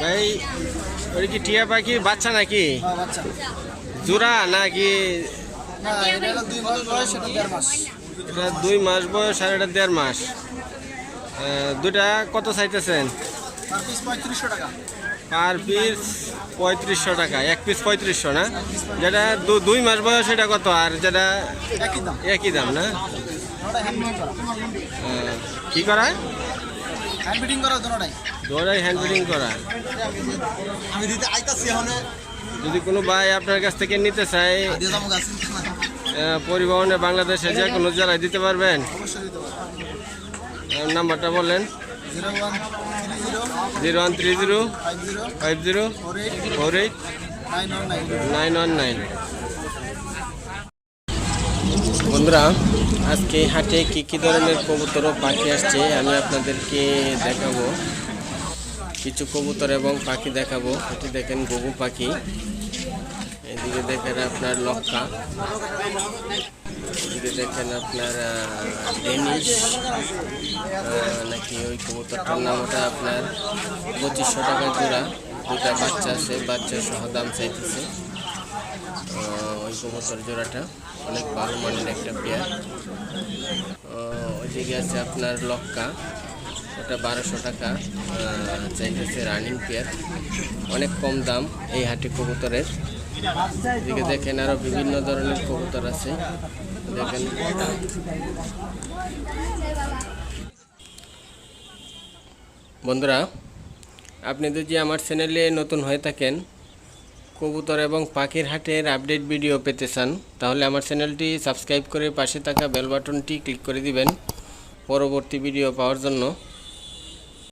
ভাই ওই কি টিয়া পাখি? বাচ্চা নাকি? হ্যাঁ, জোড়া নাকি? এটা দুই মাস বয়স, এটা দেড় মাস। এটা দুই মাস বয়স আর এটা দেড় মাস। দুইটা কত চাইতেছেন? পার পিস 3500 টাকা। পার পিস পঁয়ত্রিশশো টাকা। এক পিস পঁয়ত্রিশশো না? যেটা দু- দুই মাস বয়স এটা কত? আর যেটা একই দাম না? কি করা Hand fitting করা দুটোটাই। দুটাই হ্যান্ড ফিটিং করা আমি দিতে আইতাছি এখনে। যদি কোনো ভাই আপনার কাছ থেকে নিতে। আহ, পরিবহনে বাংলাদেশে যে কোনো জেলায় দিতে পারবেন? নাম্বারটা বললেন zero one three zero five zero 48 four eight 919 nine one nine. বন্ধুরা আজকে হাটে কী কী ধরনের কবুতর পাখি আসছে আমি আপনাদেরকে দেখাবো। কিছু কবুতর এবং পাখি দেখাবো। এটি দেখেন গবু পাখি। এদিকে দেখেন আপনার লক্কা এদিকে দেখেন আপনার ডেনিশ। নাকি ওই কবুতরটার নাম ওটা আপনার পঁচিশশো টাকা জোড়া। দুটা বাচ্চা আছে বাচ্চা সহ দাম চাইতেছে। ওই কবুতর জোড়াটা অনেক ভালো মানের একটা পেয়ার। ওইদিকে আছে আপনার লক্কা ওটা বারোশো টাকা আহ, চাইতেছে রানিং পেয়ার অনেক কম দাম এই হাটে কবুতরের। এদিকে দেখেন আরও বিভিন্ন ধরনের কবুতর আছে। দেখেন। বন্ধুরা আপনি যদি আমার চ্যানেলে নতুন হয়ে থাকেন কবুতর এবং পাখির হাটের আপডেট ভিডিও পেতে চান, তাহলে আমার চ্যানেলটি সাবস্ক্রাইব করে পাশে থাকা বেল বাটনটি ক্লিক করে দিবেন। পরবর্তী ভিডিও পাওয়ার জন্য